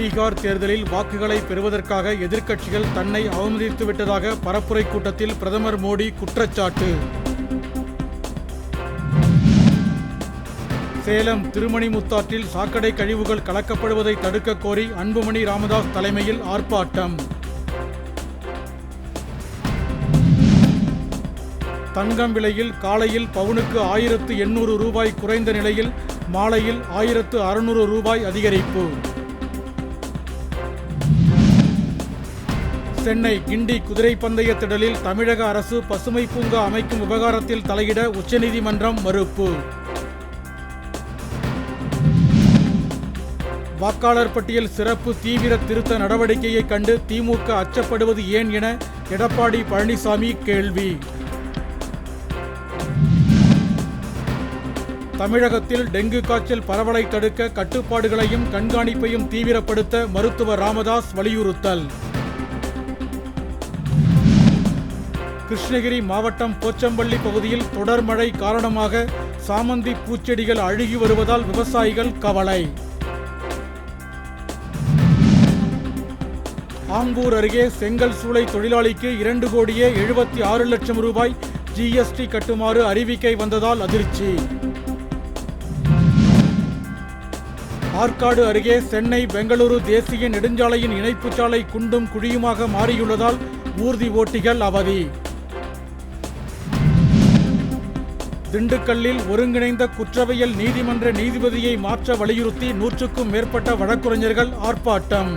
பீகார் தேர்தலில் வாக்குகளை பெறுவதற்காக எதிர்க்கட்சிகள் தன்னை அவமதித்து விட்டதாக பரப்புரை கூட்டத்தில் பிரதமர் மோடி குற்றச்சாட்டு. சேலம் திருமணிமுத்தாற்றில் சாக்கடை கழிவுகள் கலக்கப்படுவதை தடுக்க கோரி அன்புமணி ராமதாஸ் தலைமையில் ஆர்ப்பாட்டம். தங்கம் விலையில் காலையில் பவுனுக்கு ஆயிரத்து எண்ணூறு ரூபாய் குறைந்த நிலையில் மாலையில் ஆயிரத்து அறுநூறு ரூபாய் அதிகரிப்பு. சென்னை கிண்டி குதிரை பந்தய திடலில் தமிழக அரசு பசுமை பூங்கா அமைக்கும் விவகாரத்தில் தலையிட உச்சநீதிமன்றம் மறுப்பு. வாக்காளர் பட்டியல் சிறப்பு தீவிர திருத்த நடவடிக்கையை கண்டு திமுக அச்சப்படுவது ஏன் என எடப்பாடி பழனிசாமி கேள்வி. தமிழகத்தில் டெங்கு காய்ச்சல் பரவலை தடுக்க கட்டுப்பாடுகளையும் கண்காணிப்பையும் தீவிரப்படுத்த மருத்துவர் ராமதாஸ் வலியுறுத்தல். கிருஷ்ணகிரி மாவட்டம் போச்சம்பள்ளி பகுதியில் தொடர் மழை காரணமாக சாமந்தி பூச்செடிகள் அழுகி வருவதால் விவசாயிகள் கவலை. ஆம்பூர் அருகே செங்கல் சூளை தொழிலாளிக்கு இரண்டு கோடியே எழுபத்தி ஆறு லட்சம் ரூபாய் ஜிஎஸ்டி கட்டுமாறு அறிவிக்கை வந்ததால் அதிர்ச்சி. ஆற்காடு அருகே சென்னை பெங்களூரு தேசிய நெடுஞ்சாலையின் இணைப்புச்சாலை குண்டும் குழியுமாக மாறியுள்ளதால் ஊர்தி ஓட்டிகள் அவதி. திண்டுக்கல்லில் ஒருங்கிணைந்த குற்றவியல் நீதிமன்ற நீதிபதியை மாற்ற வலியுறுத்தி நூற்றுக்கும் மேற்பட்ட வழக்குரைஞர்கள் ஆர்ப்பாட்டம்.